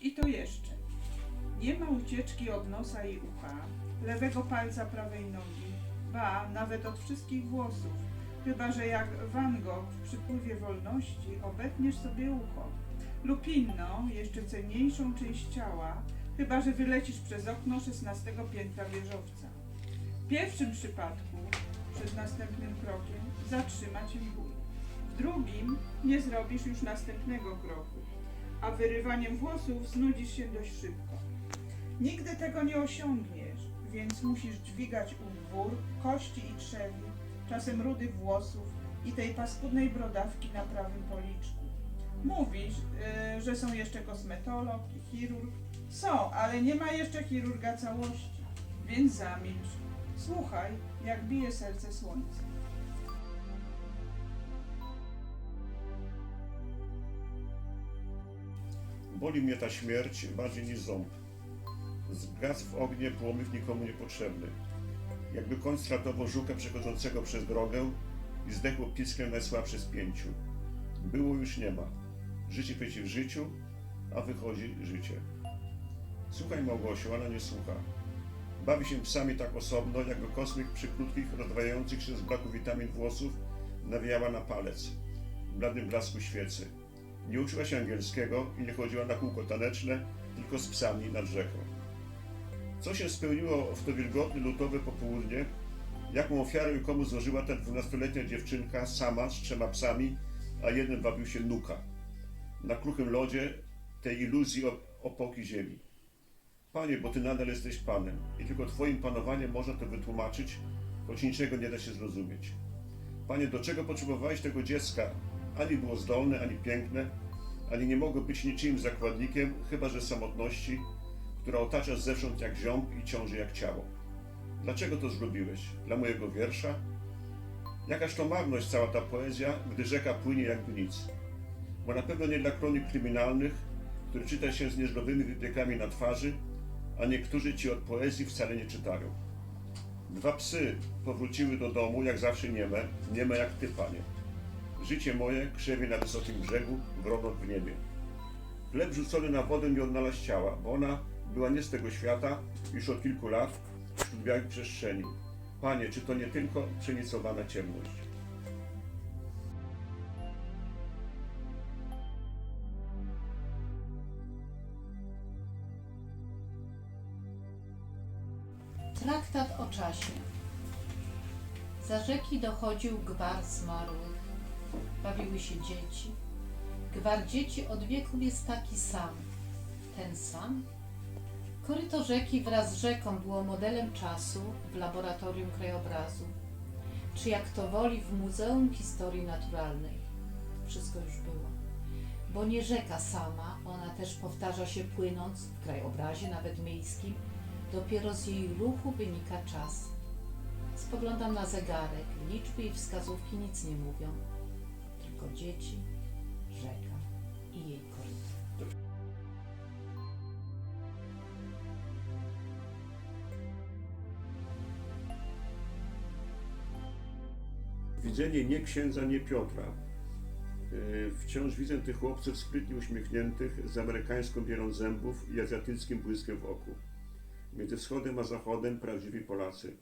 I to jeszcze. Nie ma ucieczki od nosa i ucha, lewego palca prawej nogi, ba, nawet od wszystkich włosów, chyba że jak Van Gogh w przypływie wolności obetniesz sobie ucho, lub inną, jeszcze cenniejszą część ciała, chyba że wylecisz przez okno 16 piętra wieżowca. W pierwszym przypadku, przed następnym krokiem, zatrzyma cię ból. W drugim nie zrobisz już następnego kroku, a wyrywaniem włosów znudzisz się dość szybko. Nigdy tego nie osiągniesz, więc musisz dźwigać ów wór, kości i trzewi, czasem rudych włosów i tej paskudnej brodawki na prawym policzku. Mówisz, yy, że są jeszcze kosmetolog i chirurg. Są, ale nie ma jeszcze chirurga całości, więc zamilcz. Słuchaj, jak bije serce słońca. Boli mnie ta śmierć bardziej niż ząb. Zgasł w ognie płomyk nikomu niepotrzebny. Jakby koń stratował żuka przechodzącego przez drogę i zdechło piskiem najsłabsze z pięciu. Było już nie ma. Życie przeciw życiu, a wychodzi życie. Słuchaj Małgosiu, ona nie słucha. Bawi się psami tak osobno, jakby kosmyk przy krótkich, rozdwajających się z braku witamin włosów nawijała na palec, w bladym blasku świecy. Nie uczyła się angielskiego i nie chodziła na kółko taneczne, tylko z psami nad rzeką. Co się spełniło w to wilgotne lutowe popołudnie? Jaką ofiarę i komu złożyła ta dwunastoletnia dziewczynka sama z trzema psami, a jeden bawił się nuka. Na kruchym lodzie tej iluzji opoki ziemi. Panie, bo Ty nadal jesteś Panem i tylko Twoim panowaniem można to wytłumaczyć, choć niczego nie da się zrozumieć. Panie, do czego potrzebowałeś tego dziecka? Ani było zdolne, ani piękne, ani nie mogło być niczyim zakładnikiem, chyba że samotności, która otacza zewsząd jak ziąb i ciąży jak ciało. Dlaczego to zrobiłeś? Dla mojego wiersza? Jakaż to marność cała ta poezja, gdy rzeka płynie jakby nic. Bo na pewno nie dla kronik kryminalnych, które czyta się z niezdrowymi wypiekami na twarzy, a niektórzy ci od poezji wcale nie czytają. Dwa psy powróciły do domu, jak zawsze nieme, nieme jak ty, panie. Życie moje krzewi na wysokim brzegu, wronok w niebie. Chleb rzucony na wodę nie odnalazł ciała, bo ona była nie z tego świata już od kilku lat wśród białych przestrzeni. Panie, czy to nie tylko przenicowana ciemność? Traktat o czasie. Za rzeki dochodził gwar zmarłych. Bawiły się dzieci. Gwar dzieci od wieków jest taki sam. Ten sam? Koryto rzeki wraz z rzeką było modelem czasu w laboratorium krajobrazu. Czy jak to woli w Muzeum Historii Naturalnej. Wszystko już było. Bo nie rzeka sama, ona też powtarza się płynąc w krajobrazie, nawet miejskim, Dopiero z jej ruchu wynika czas. Spoglądam na zegarek, liczby i wskazówki nic nie mówią. Dzieci, rzeka i jej koryto. Widzenie nie księdza, nie Piotra. Yy, Wciąż widzę tych chłopców sprytnie uśmiechniętych, z amerykańską bierą zębów i azjatyckim błyskiem w oku. Między wschodem a zachodem prawdziwi Polacy.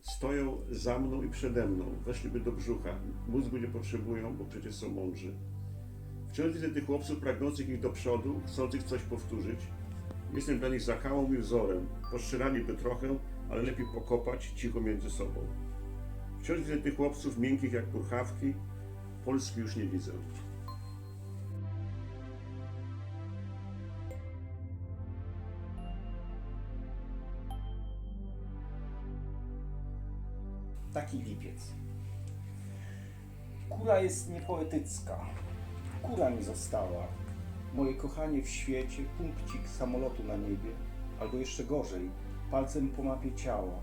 Stoją za mną i przede mną, weszliby do brzucha. Mózgu nie potrzebują, bo przecież są mądrzy. Wciąż widzę tych chłopców pragnących ich do przodu, chcących coś powtórzyć. Jestem dla nich zakałą i wzorem. Poszczeraliby trochę, ale lepiej pokopać cicho między sobą. Wciąż widzę tych chłopców miękkich jak purchawki. Polski już nie widzę. Taki lipiec. Kura jest niepoetycka. Kura mi została. Moje kochanie w świecie, punkcik samolotu na niebie, albo jeszcze gorzej, palcem po mapie ciała.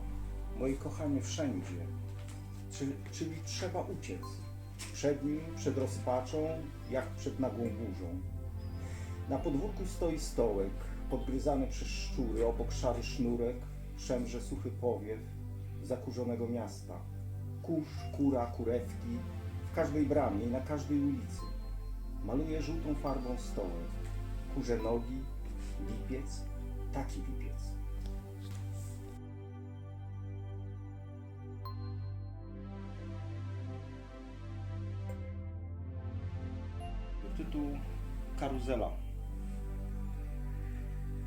Moje kochanie wszędzie. Czy, czyli trzeba uciec. Przed nim, przed rozpaczą, jak przed nagłą burzą. Na podwórku stoi stołek, podgryzany przez szczury, obok szary sznurek, szemrze suchy powiew zakurzonego miasta. Kurz, kura, kurewki, w każdej bramie i na każdej ulicy. Maluje żółtą farbą stołek. kurze nogi, lipiec, taki lipiec. Tytuł Karuzela.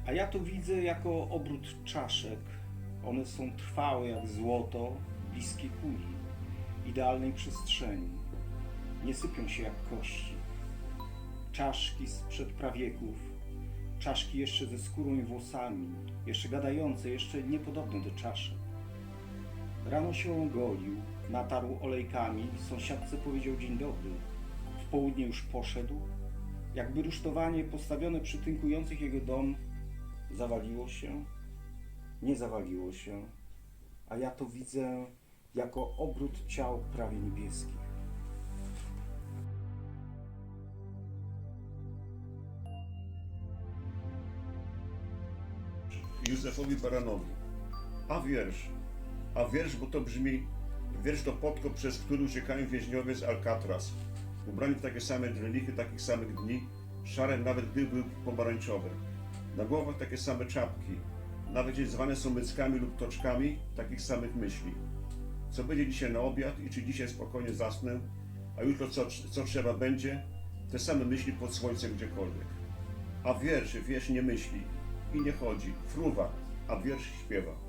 A ja to widzę jako obrót czaszek. One są trwałe jak złoto, bliskie kuli, idealnej przestrzeni. Nie sypią się jak kości. Czaszki sprzed prawieków, czaszki jeszcze ze skórą i włosami, jeszcze gadające, jeszcze niepodobne do czaszek. Rano się ogolił, natarł olejkami, sąsiadce powiedział dzień dobry. W południe już poszedł, jakby rusztowanie postawione przy tynkujących jego dom zawaliło się, nie zawaliło się, a ja to widzę jako obrót ciał prawie niebieskich. Józefowi Baranowi. A wiersz, a wiersz, bo to brzmi, wiersz to podkop, przez który uciekają więźniowie z Alcatraz, ubrani w takie same drelichy, takich samych dni, szare nawet gdy były pomarańczowe. Na głowach takie same czapki, nawet gdzieś zwane są myckami lub toczkami takich samych myśli. Co będzie dzisiaj na obiad i czy dzisiaj spokojnie zasnę, a jutro co, co trzeba będzie, te same myśli pod słońcem gdziekolwiek. A wiersz, wiersz nie myśli i nie chodzi, fruwa, a wiersz śpiewa.